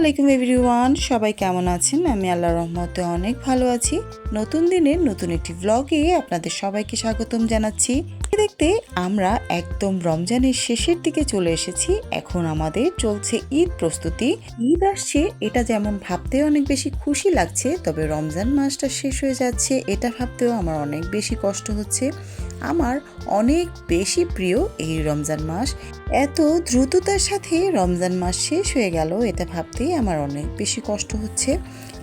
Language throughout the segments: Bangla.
আলাইকুম এভরিওয়ান, সবাই কেমন আছেন? আমি আল্লাহ রহমতে অনেক ভালো আছি। নতুন দিনের নতুন একটি ব্লগে আপনাদের সবাইকে স্বাগতম জানাচ্ছি। দেখতে আমরা একদম রমজানের শেষের দিকে চলে এসেছি। এখন আমাদের চলছে ঈদ প্রস্তুতি। ঈদ আসছে, এটা যেমন ভাবতে অনেক বেশি খুশি লাগছে, তবে রমজান মাসটা শেষ হয়ে যাচ্ছে, এটা ভাবতেও আমার অনেক বেশি কষ্ট হচ্ছে। আমার অনেক বেশি প্রিয় এই রমজান মাস। এত দ্রুততার সাথে রমজান মাস শেষ হয়ে গেল, এটা ভাবতেই আমার অনেক বেশি কষ্ট হচ্ছে।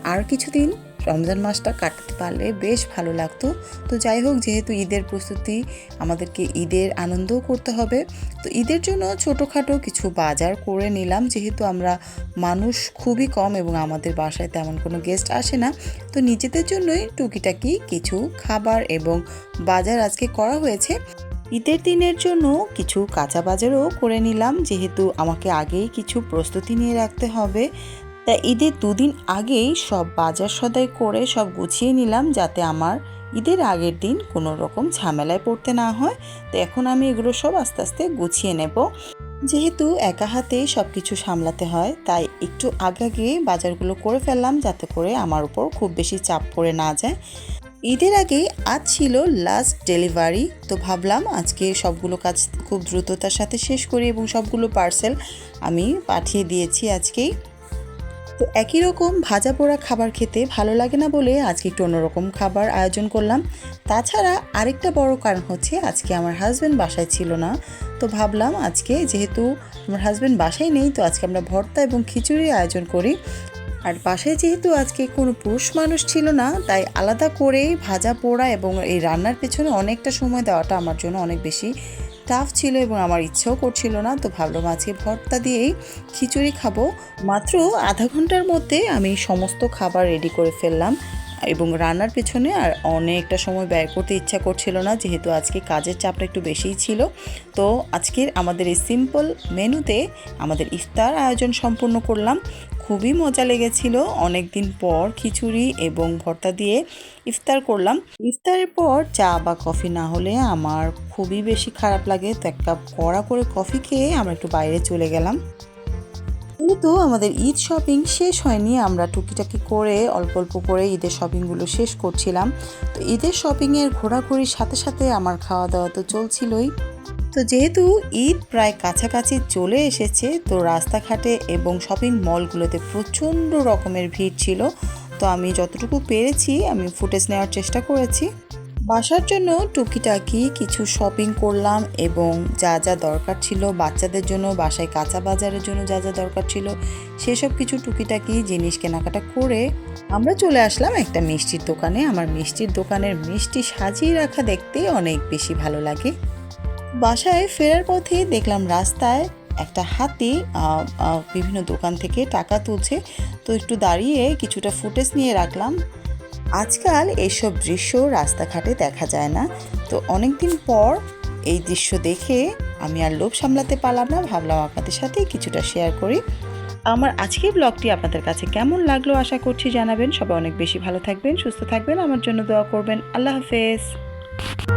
আর কিছুদিন রমজান মাসটা কাটাতে পারলে বেশ ভালো লাগতো। তো যাই হোক, যেহেতু ঈদের প্রস্তুতি, আমাদেরকে ঈদের আনন্দও করতে হবে। তো ঈদের জন্য ছোটোখাটো কিছু বাজার করে নিলাম। যেহেতু আমরা মানুষ খুবই কম এবং আমাদের বাসায় তেমন কোনো গেস্ট আসে না, তো নিজেদের জন্যই টুকিটাকি কিছু খাবার এবং বাজার আজকে করা হয়েছে। ঈদের দিনের জন্য কিছু কাঁচা বাজারও করে নিলাম। যেহেতু আমাকে আগেই কিছু প্রস্তুতি নিয়ে রাখতে হবে তা ঈদের দুদিন আগেই সব বাজার সদাই করে সব গুছিয়ে নিলাম যাতে আমার ঈদের আগের দিন কোনো রকম ঝামেলায় পড়তে না হয়। তো এখন আমি এগুলো সব আস্তে আস্তে গুছিয়ে নেব। যেহেতু একা হাতেই সব কিছু সামলাতে হয়, তাই একটু আগে আগে বাজারগুলো করে ফেললাম যাতে করে আমার উপর খুব বেশি চাপ পড়ে না যায়। ঈদের আগে আজ ছিল লাস্ট ডেলিভারি তো ভাবলাম আজকে সবগুলো কাজ খুব দ্রুততার সাথে শেষ করি এবং সবগুলো পার্সেল আমি পাঠিয়ে দিয়েছি আজকেই। তো একই রকম ভাজা পোড়া খাবার খেতে ভালো লাগে না বলে আজকে একটু অন্যরকম খাবার আয়োজন করলাম। তাছাড়া আরেকটা বড় কারণ হচ্ছে আজকে আমার হাজব্যান্ড বাসায় ছিল না। তো ভাবলাম আজকে যেহেতু আমার হাজব্যান্ড বাসায় নেই, তো আজকে আমরা ভর্তা এবং খিচুড়ি আয়োজন করি। আর বাসায় যেহেতু আজকে কোনো পুরুষ মানুষ ছিল না, তাই আলাদা করে ভাজা পোড়া এবং এই রান্নার পেছনে অনেকটা সময় দেওয়াটা আমার জন্য অনেক বেশি টাফ ছিল এবং আমার ইচ্ছেও করছিল না, তো ভাবলাম আজকে ভর্তা দিয়েই খিচুড়ি খাব। মাত্র আধা ঘণ্টার মধ্যে আমি সমস্ত খাবার রেডি করে ফেললাম এবং রান্নার পেছনে আর অনেকটা সময় ব্যয় করতে ইচ্ছা করছিল না, যেহেতু আজকে কাজের চাপটা একটু বেশিই ছিল। তো আজকের আমাদের এই সিম্পল মেনুতে আমাদের ইফতার আয়োজন সম্পূর্ণ করলাম। খুবই মজা লেগেছিল। অনেক দিন পর খিচুড়ি এবং ভর্তা দিয়ে ইফতার করলাম। ইফতারের পর চা বা কফি না হলে আমার খুবই বেশি খারাপ লাগে। তো এক কাপ কড়া করে কফি খেয়ে আমরা একটু বাইরে চলে গেলাম। কিন্তু আমাদের ঈদ শপিং শেষ হয়নি। আমরা টুকিটাকি করে অল্প অল্প করে ঈদের শপিংগুলো শেষ করছিলাম। তো ঈদের শপিংয়ের ঘোরাঘুরির সাথে সাথে আমার খাওয়া দাওয়া তো চলছিলই। তো যেহেতু ঈদ প্রায় কাছাকাছি চলে এসেছে, তো রাস্তাঘাটে এবং শপিং মলগুলোতে প্রচণ্ড রকমের ভিড় ছিল। তো আমি যতটুকু পেরেছি, আমি ফুটেজ নেওয়ার চেষ্টা করেছি। বাসার জন্য টুকিটাকি কিছু শপিং করলাম এবং যা যা দরকার ছিল, বাচ্চাদের জন্য, বাসায় কাঁচা বাজারের জন্য যা যা দরকার ছিল, সেসব কিছু টুকিটাকি জিনিস কেনাকাটা করে আমরা চলে আসলাম একটা মিষ্টির দোকানে। আমার মিষ্টির দোকানের মিষ্টি সাজিয়ে রাখা দেখতে অনেক বেশি ভালো লাগে। বাসায় ফেরার পথে দেখলাম রাস্তায় একটা হাতি বিভিন্ন দোকান থেকে টাকা তুলছে। তো একটু দাঁড়িয়ে কিছুটা ফুটেজ নিয়ে রাখলাম। আজকাল এইসব দৃশ্য রাস্তাঘাটে দেখা যায় না। তো অনেক দিন পর এই দৃশ্য দেখে আমি আর লোভ সামলাতে পারলাম না। ভাবলাম আপনাদের সাথে কিছুটা শেয়ার করি। আমার আজকের ব্লগটি আপনাদের কাছে কেমন লাগল আশা করছি জানাবেন। সবাই অনেক বেশি ভালো থাকবেন, সুস্থ থাকবেন। আমার জন্য দোয়া করবেন। আল্লাহ হাফেজ।